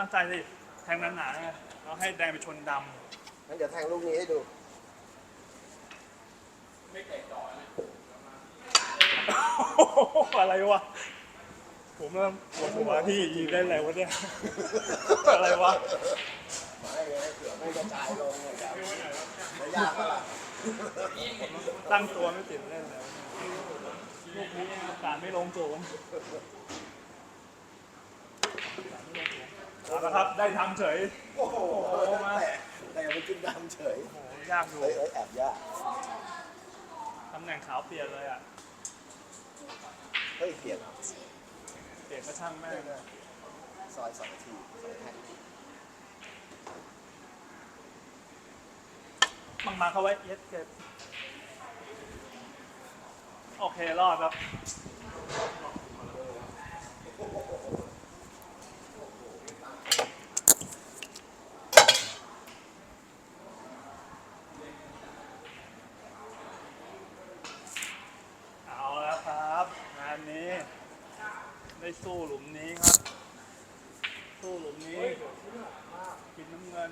ตั้งใจสิแทงหนาๆไงเราให้แดงไปชนดงั้นเดี๋ยวแทงลูกนี้ให้ดูำ อะไรวะ ผมเริ่มปวดหัวที่ยิงได้แล้ววะเนี่ย อะไรวะ ไม่ไงเผื่อไม่กระจายลงเลยครับไม่ยากเท่าไหร่ตั้งตัวไม่ติดเล่นแล้วลูกนี้โอกาสไม่ลงสูง เอาละครับ ได้ทำเฉย โอ้โหมา แต่แต่ยังไม่ขึ้นดำเฉยโอ้โหยากอยู่เฮ้ยเฮ้ยแอบยากตำแหน่งขาวเปลี่ยนเลยอะ เฮ้ยเปลี่ยนเปลี่ยนก็ช่างแม่งเลยซอยสองทีสองแท่งมังมาเข้าไว้เย็ดเก็บโอเค รอดครับ เอาแล้วครับ งานนี้ ได้สู้หลุมนี้ครับ สู้หลุมนี้ กินน้ำเงิน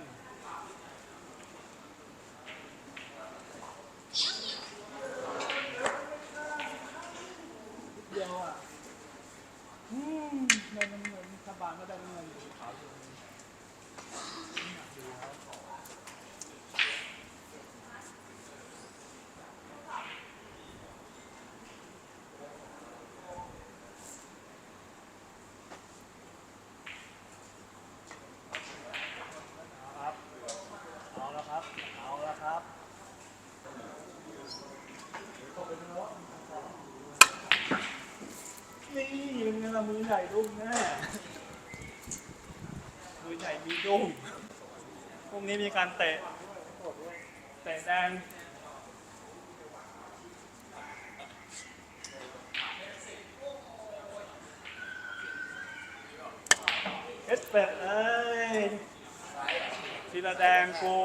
เดียวอะ อืมได้น้ำเงินถ้าบางก็ได้น้ำเงินอยู่ขาวอยู่อยากดูแล้วเอาครับ เอาแล้วครับ เอาแล้วครับ นี่เป็นไงล่ะ มือใหญ่ดุ้งแน่มือใหญ่มีดุ้งพรุ่งนี้มีการเตะ เตะแดงเอสเป็ดเอ้ยทีละแดงกู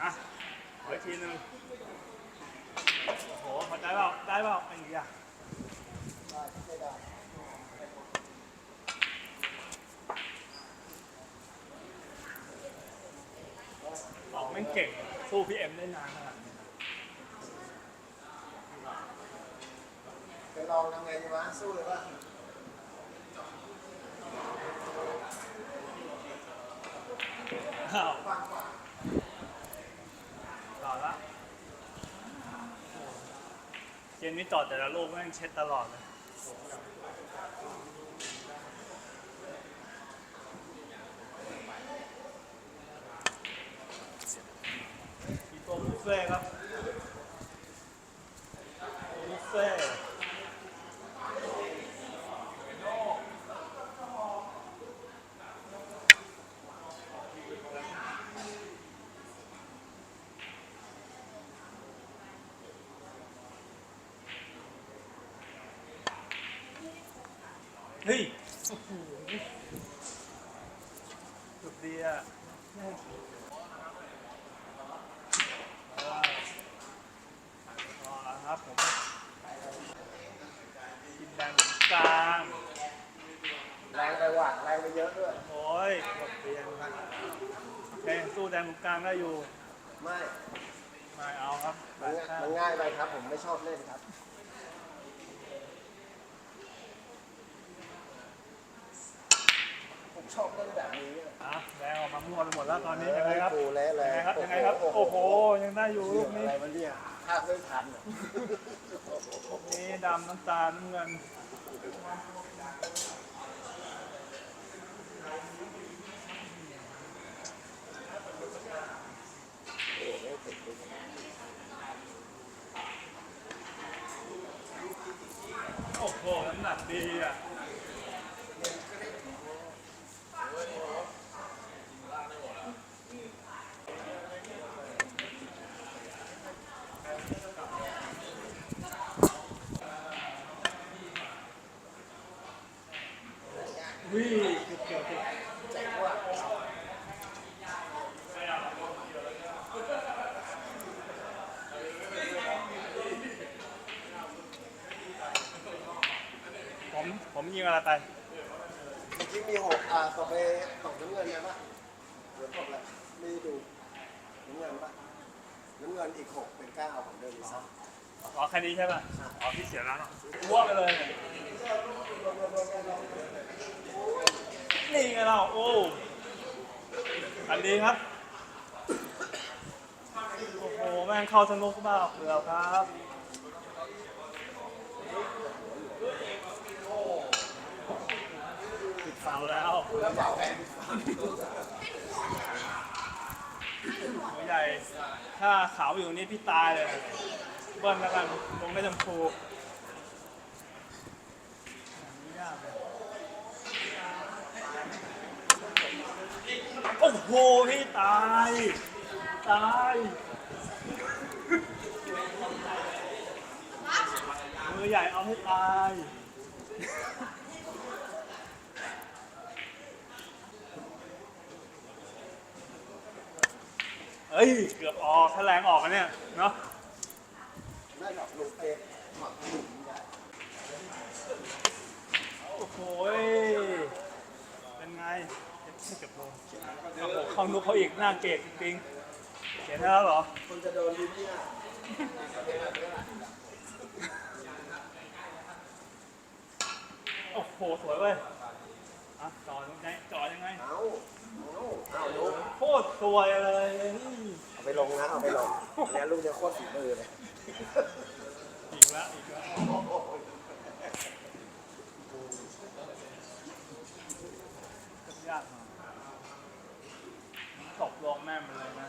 นะข ออีกทีหนึงโอ้โหพอได้เปล่าได้เปล่าไอ้เหี้ยบอกแม่งเก่ง สู้พี่เอ็มได้นานขนาดนี้ไปลองทำไงดีวะสู้เลยป่ะอ้าว ต่อละเกมนี้จอดแต่ละลูกแม่งเช็ดตลอดเลยมีตัวบุฟเฟ่ครับบุฟเฟ่ เฮ้ยโอ้โหสุดดีอะเอาละครับผมกินแดงกลางแรงไปว่ะแรงไปเยอะด้วย โอ้ยกดเปลี่ยนแดงสู้แดงตรงกลางได้อยู่ ไม่ ไม่เอาครับมันแปดข้างมันง่ายไปครับ ผมไม่ชอบเล่นครับ ผม ชอบเล่นแบบนี้อะอะแดงออกมามั่วไปหมดแล้วตอนนี้ยังไงครับโอ้โหแล้วแล้ยังไงครับยังไงครับโอ้โหยังได้อยู่ลูกนี้อะไรมันเนี่ยภาพไม่ทันอะลูกนี้ดำน้ำตาลน้ำเงินโอ้โหน้ำหนักดีอะ วิ่งเกี่ยวติด เจ๋งว่ะ ผมผมยิงอะไรไปเมื่อกี้มีหกอ่าต่อไปตกน้ำเงินยังปะเดี๋ยวตกแล้วไม่ได้ดูน้ำเงินปะน้ำเงินอีกหกเป็นเก้าของเดิมอีกสามอ๋อแค่นี้ใช่ป่ะอ๋อที่เสียแล้วเนาะอ้วกไปเลยเนี่ยนี่ไงเราโอ้อันนี้ครับโอ้โหแม่งเข้าสนุกมากเกือบครับ ปิดฝาแล้วหัวใหญ่ ถ้าขาวอยู่นี่พี่ตายเลย เบิ้ลแล้วกันลงได้จำพูโอ้โห พี่ตาย ตายมือใหญ่เอาให้ตาย เฮ้ย เกือบออกถ้าแรงออกอะเนี่ยเนาะไม่หรอกลูกเป๊ะหมักหนุ่มใหญ่โอ้โหเป็นไงเก็บลงโอ้โหเข้านุกเขาอีกหน้าเกตจริงๆเขียนได้แล้วเหรอ คนจะโดนลิ้นเนี่ยโอ้โห สวยเว้ยอะจอยังไงจอยังไง เอาเอาเอาลูกโคตรสวยเลยเอาไปลงนะเอาไปลงอันนี้ลูกเนี่ยโคตรฝีมือเลยอีกแล้วอีกแล้วยากตบลงแม่มไปเลยนะ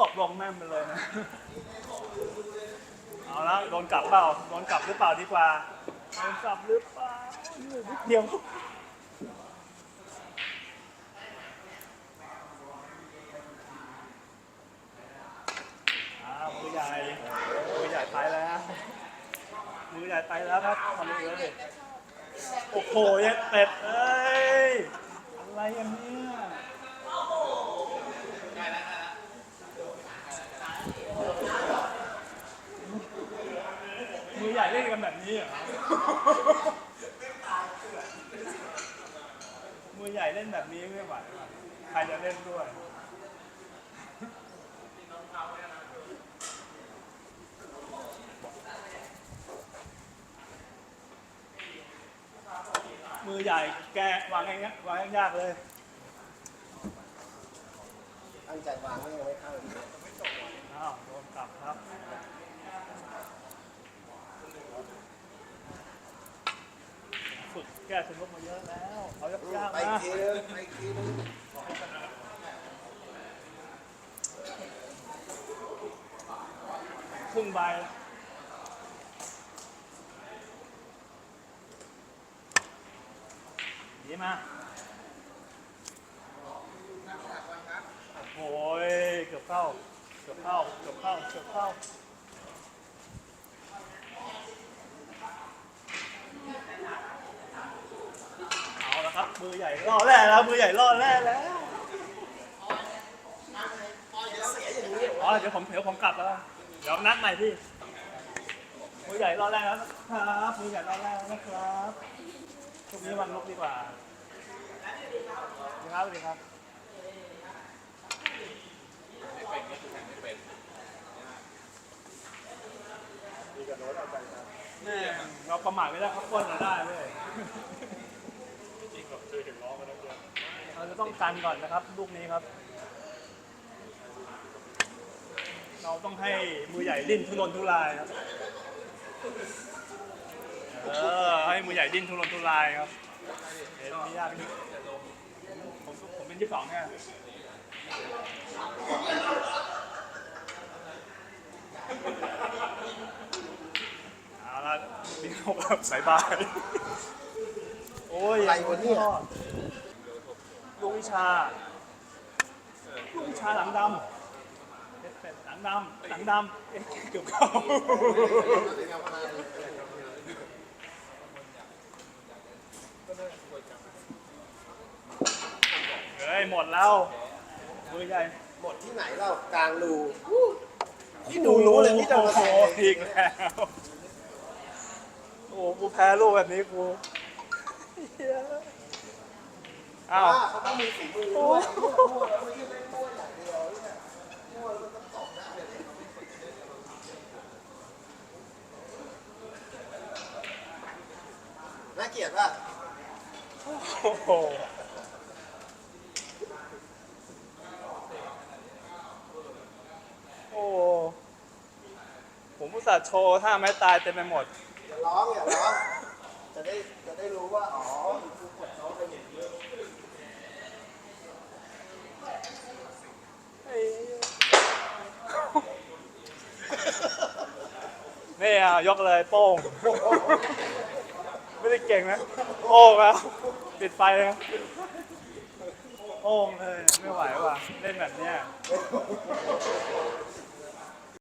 ตบลงแม่มไปเลยนะ เอาละโดนกลับเปล่าโดนกลับหรือเปล่าดีกว่าโดนกลับหรือเปล่าเดเดียวอ้าวมือใหญ่ มือใหญ่ไปแล้ว มือใหญ่ ไปแล้วครับทำเลยโอ้โหเย็ดเป็ดเอ้ย อะไรกันเนี่ยมือใหญ่เล่นกันแบบนี้เหรอ มือใหญ่เล่นแบบนี้ไม่ไหวว่ะใครจะเล่นด้วย มือใหญ่แกะวางง่ายๆวางยากๆเลยตั้งใจวางไม่ยังไม่เข้าเลยอ้าวโดนกลับครับฝึกแก้สนุกมาเยอะแล้วเอายากไปๆอีนะกทีนึงไปอีกทีนึงครึ่งใบ ดีมา โอ้ยเกือบเข้า เกือบเข้า เกือบเข้า เกือบเข้าเอาละครับ มือใหญ่ล่อแร่แล้ว มือใหญ่ล่อแร่แล้วอ๋อเดี๋ยวผมเดี๋ยวผมกลับแล้ว เดี๋ยวนัดใหม่พี่ มือใหญ่รอดแรกแล้วนะครับ มือใหญ่รอดแรกแล้วนะครับ ช่วงนี้วันนกดีกว่าสวัสดีครับสวัสดีครับมีกับโน้ตเอาใจครับแม่เราประมาทไม่ได้เขาปล้นเราได้เว้ยจริงหรอเคยเห็นล้องมาแล้วเยอะเราจะต้องกันก่อนนะครับ ลูกนี้ครับ เราต้องให้มือใหญ่ดิ้นทุรนทุรายครับ เออให้มือใหญ่ดิ้นทุรนทุรายครับเห็นม่ยากนิผมผมเป็นที่สองเนี่ยเอาละบินเขาแบบสายบายโอ้ยอะไรวะเนี่ยลูกวิชาลูกวิชาหลังดำเป็ดเป็ดหลังดำหลังดำเอ๊ะเกือบเข้า ฮ้ยหมดแล้วมือใหญ่หมดที่ไหนเรากลางรูพี่ดูรู้เลยพี่จะมาโอ้แข่งโหอีกแล้วโอ้กูแพ้ลูกแบบนี้กูเหี้ยอ้าว ว่าเขาต้องมีฝีมือด้วยมั่วมั่วแล้วไม่ใช่เล่นมั่วอย่างเดียวเนี่ยมั่วแล้วมันก็ตกได้เลยน่าเกลียดป่ะโอ้โหโอ้ ผมอุตส่าห์โชว์ท่าไม้ตายเต็มไปหมด อย่าร้องอย่าร้อง จะได้จะได้รู้ว่า อ๋อคือกดเขาเป็นอย่างนี้นี่อะยกเลยโป้ง ไม่ได้เก่งนะโป้งแล้วปิดไฟเลยนะโป้งเลย ไม่ไหวว่ะ เล่นแบบเนี้ย